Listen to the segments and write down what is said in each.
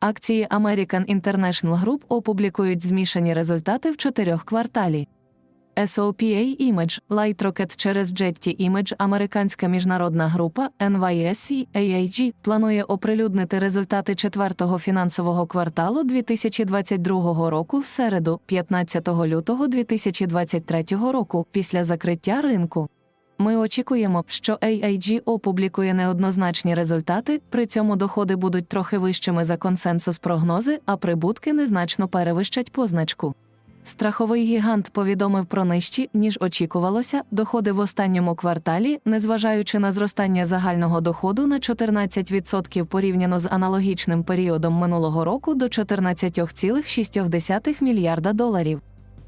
Акції American International Group опублікують змішані результати в чотирьох кварталі. SOPA Image, Light Rocket через Jetty Image, американська міжнародна група NYSE AIG планує оприлюднити результати четвертого фінансового кварталу 2022 року в середу, 15 лютого 2023 року, після закриття ринку. Ми очікуємо, що AIG опублікує неоднозначні результати, при цьому доходи будуть трохи вищими за консенсус прогнози, а прибутки незначно перевищать позначку. Страховий гігант повідомив про нижчі, ніж очікувалося, доходи в останньому кварталі, незважаючи на зростання загального доходу на 14% порівняно з аналогічним періодом минулого року до 14,6 мільярда доларів.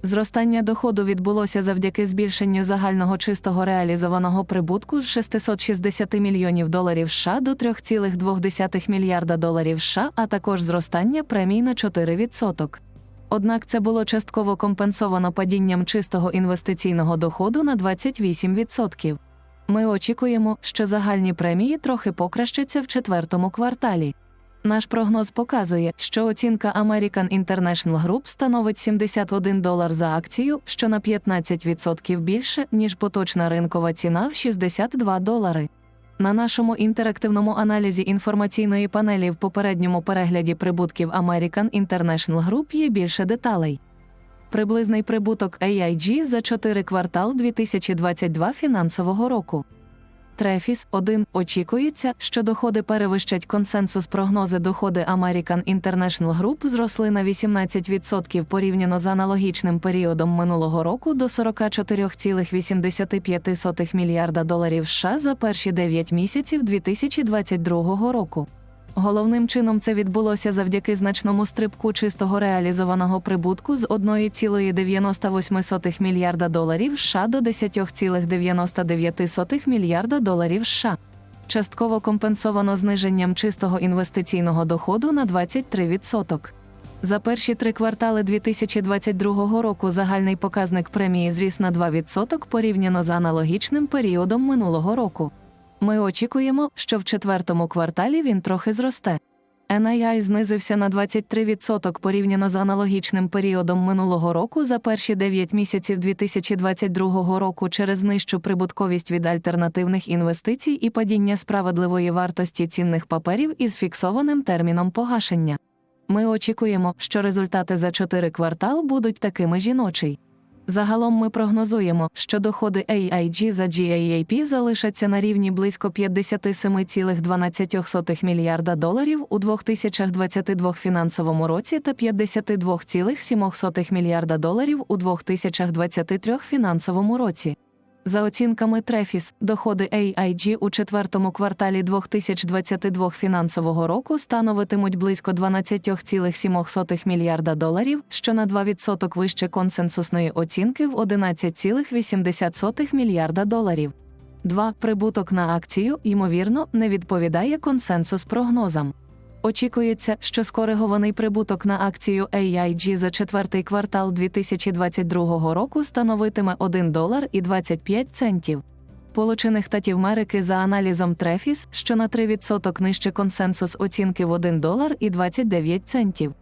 Зростання доходу відбулося завдяки збільшенню загального чистого реалізованого прибутку з 660 мільйонів доларів США до 3,2 мільярда доларів США, а також зростання премій на 4%. Однак це було частково компенсовано падінням чистого інвестиційного доходу на 28%. Ми очікуємо, що загальні премії трохи покращаться в четвертому кварталі. Наш прогноз показує, що оцінка American International Group становить 71 долар за акцію, що на 15% більше, ніж поточна ринкова ціна в 62 долари. На нашому інтерактивному аналізі інформаційної панелі в попередньому перегляді прибутків American International Group є більше деталей. Приблизний прибуток AIG за 4 квартал 2022 фінансового року. Трефіс 1 очікується, що доходи перевищать консенсус прогнози доходи American International Group зросли на 18% порівняно з аналогічним періодом минулого року до 44,85 мільярда доларів США за перші 9 місяців 2022 року. Головним чином це відбулося завдяки значному стрибку чистого реалізованого прибутку з 1,98 мільярда доларів США до 10,99 мільярда доларів США. Частково компенсовано зниженням чистого інвестиційного доходу на 23%. За перші три квартали 2022 року загальний показник премії зріс на 2% порівняно з аналогічним періодом минулого року. Ми очікуємо, що в четвертому кварталі він трохи зросте. NII знизився на 23% порівняно з аналогічним періодом минулого року за перші 9 місяців 2022 року через нижчу прибутковість від альтернативних інвестицій і падіння справедливої вартості цінних паперів із фіксованим терміном погашення. Ми очікуємо, що результати за 4 квартал будуть такими жіночий. Загалом ми прогнозуємо, що доходи AIG за GAAP залишаться на рівні близько 57,12 мільярда доларів у 2022 фінансовому році та 52,7 мільярда доларів у 2023 фінансовому році. За оцінками Трефіс, доходи AIG у четвертому кварталі 2022 фінансового року становитимуть близько 12,7 мільярда доларів, що на 2% вище консенсусної оцінки в 11,8 мільярда доларів. 2. Прибуток на акцію, ймовірно, не відповідає консенсус прогнозам. Очікується, що скоригований прибуток на акцію AIG за четвертий квартал 2022 року становитиме 1 долар і 25 центів. Получених татів Америки за аналізом Трефіс, що на 3% нижче консенсус оцінки в 1 долар і 29 центів.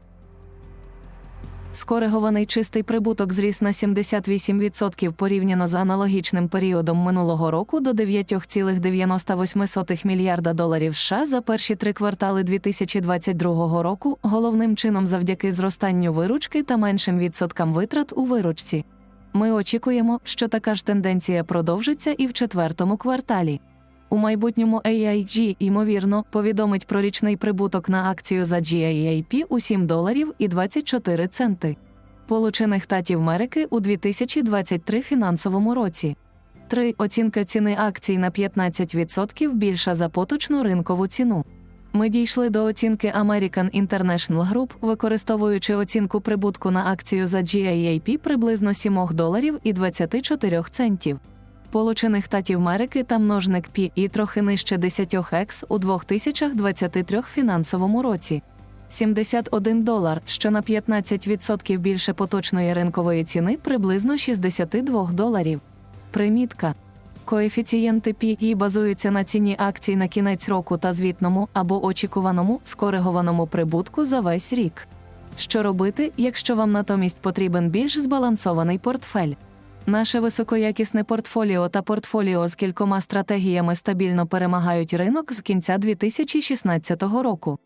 Скоригований чистий прибуток зріс на 78% порівняно з аналогічним періодом минулого року до 9,98 мільярда доларів США за перші три квартали 2022 року, головним чином завдяки зростанню виручки та меншим відсоткам витрат у виручці. Ми очікуємо, що така ж тенденція продовжиться і в четвертому кварталі. У майбутньому AIG, ймовірно, повідомить про річний прибуток на акцію за GAAP у 7 доларів і 24 центи. Получених Штатів Америки у 2023 фінансовому році. 3. Оцінка ціни акцій на 15% більша за поточну ринкову ціну. Ми дійшли до оцінки American International Group, використовуючи оцінку прибутку на акцію за GAAP приблизно 7 доларів і 24 центів. Получених Штатів Америки та множник Пі і трохи нижче 10 екс у 2023 фінансовому році. 71 долар, що на 15% більше поточної ринкової ціни приблизно 62 доларів. Примітка. Коефіцієнти PE базуються на ціні акцій на кінець року та звітному або очікуваному скоригованому прибутку за весь рік. Що робити, якщо вам натомість потрібен більш збалансований портфель? Наше високоякісне портфоліо та портфоліо з кількома стратегіями стабільно перемагають ринок з кінця 2016 року.